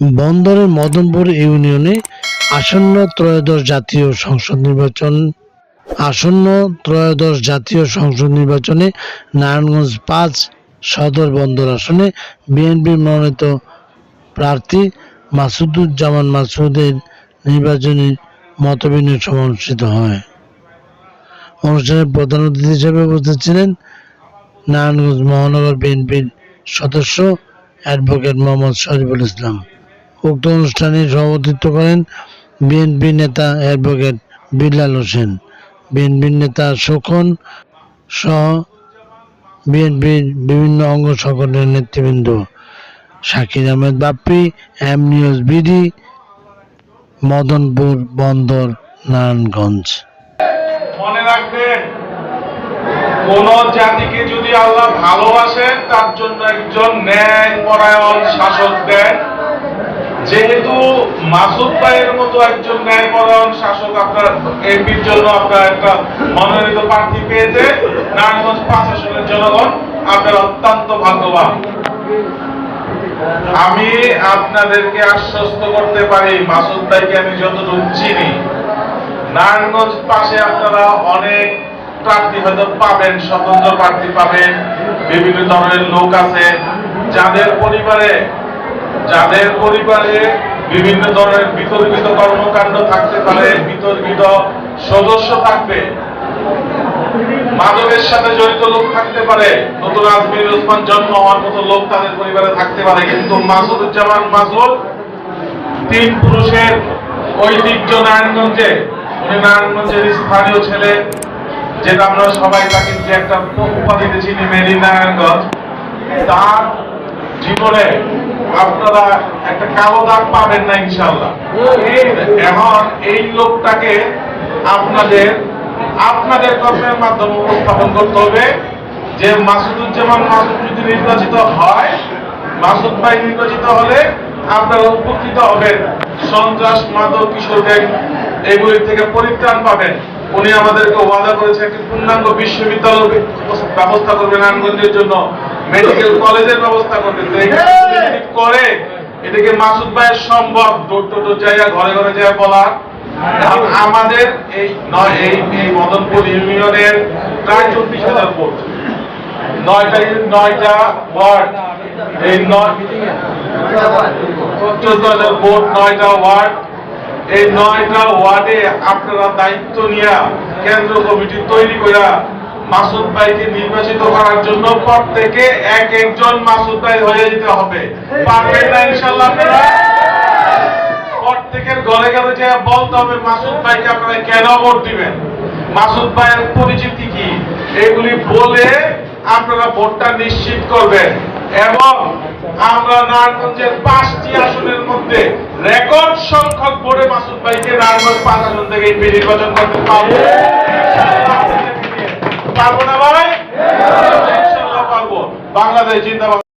বন্দরের মদনপুর ইউনিয়নে আসন্ন ত্রয়োদশ জাতীয় সংসদ নির্বাচন, আসন্ন ত্রয়োদশ জাতীয় সংসদ নির্বাচনে নারায়ণগঞ্জ পাঁচ, সদর বন্দর আসনে বিএনপির মনোনীত প্রার্থী মাসুদুজ্জামান মাসুদের নির্বাচনী মতবিনিময় সভা অনুষ্ঠিত হয়। অনুষ্ঠানে প্রধান অতিথি হিসেবে উপস্থিত ছিলেন নারায়ণগঞ্জ মহানগর বিএনপির সদস্য অ্যাডভোকেট মোহাম্মদ শরীফুল ইসলাম। উক্ত অনুষ্ঠানে সভাপতিত্ব করেন বিএনপি নেতা অ্যাডভোকেট বিল্লাল হোসেন। বিএনপির নেতা শোকন সহ বিএনপির বিভিন্ন অঙ্গ সংগঠনের নেতৃবৃন্দ। Shakir Ahmed Bappi, M News BD, Madanpur Bandar, Narayanganj. মনে রাখবেন, কোন জাতিকে যদি আল্লাহ ভালোবাসেন, তার জন্য একজন ন্যায় পরায়ণ শাসক দেন। যেহেতু মাসুদ ভাইয়ের মতো একজন ন্যায় পরায়ণ শাসক আপনার এমপির জন্য আপনার একটা মনোনীত প্রার্থী পেয়েছে, নারায়ণগঞ্জ পাঁচ আসনের জনগণ, আপনার অত্যন্ত ভাগ্যবান। আমি আপনাদেরকে আশ্বস্ত করতে পারি, মাসুদ ভাইকে আমি যতটুকু চিনি। নারায়ণগঞ্জ পাশে আপনারা অনেক প্রার্থী হয়তো পাবেন, স্বতন্ত্র প্রার্থী পাবেন, বিভিন্ন ধরনের লোক আছে, যাদের পরিবারে যাদের পরিবারে বিভিন্ন ধরনের বিতর্কিত কর্মকাণ্ড থাকতে পারে, বিতর্কিত সদস্য থাকবে, মাদকের সাথে জড়িত লোক থাকতে পারে, নতুন আজমির ওসমান জন্ম হওয়ার মতো লোক তাদের পরিবারে থাকতে পারে, কিন্তু মাসুদুজ্জামান মাসুদ তিন পুরুষের ঐতিহ্য নারায়ণগঞ্জে, উনি নারায়ণগঞ্জের স্থানীয় ছেলে, যেটা আমরা সবাই তাকে যে একটা উপাধিতে চিনি মেরি নারায়ণগঞ্জ। তার জীবনে আপনারা একটা কালো দাগ পাবেন না ইনশাল্লাহ এখন এই লোকটাকে আপনাদের আপনাদের কর্মের মাধ্যমে উপস্থাপন করতে হবে। যে মাসুদুজ্জামান মাসুদ যদি নির্বাচিত হয়, মাসুদ ভাই নির্বাচিত হলে আপনারা উপকৃত হবেন। সন্ত্রাস মাদক কিশোর গ্যাং এগুলি থেকে পরিত্রাণ পাবেন। উনি আমাদেরকে ওয়াদা করেছে একটি পূর্ণাঙ্গ বিশ্ববিদ্যালয় ব্যবস্থা করবেন নারায়ণগঞ্জের জন্য। মেডিকেল কলেজের ব্যবস্থা এই! করে এটাকে মাসুদ ভাইয়ের সম্ভব ডোর টু ডোর জায়গা ঘরে ঘরে যায় বলা। আমাদের এই নয় এই এই মদনপুর ইউনিয়নের প্রায় চব্বিশ হাজার ভোট। নয়টা নয়টা ওয়ার্ড। এই নয় চোদ্দ হাজার ভোট নয়টা ওয়ার্ড। এই নয়টা ওয়ার্ডে আপনারা দায়িত্ব নিয়ে কেন্দ্র কমিটি তৈরি করে মাসুদ ভাইকে নির্বাচিত করার জন্য প্রত্যেকে এক একজন মাসুদ ভাই হয়ে যেতে হবে। পারবেন না ইনশাল্লাহ আপনারা? প্রত্যেকের ঘরে ঘরে যে বলতে হবে মাসুদ ভাইকে আপনারা কেন ভোট দিবেন? মাসুদ ভাইয়ের পরিচিতি কি? এগুলি বলে আপনারা ভোটটা নিশ্চিত করবেন। এবং আমরা নারায়ণগঞ্জের পাঁচটি আসনের মধ্যে রেকর্ড সংখ্যক ভোটে মাসুদ ভাইকে নারায়ণগঞ্জ পাঁচ আসন থেকে নির্বাচন করতে পারব। পারব না ভাই? পারব। বাংলাদেশ জিন্দাবাদ।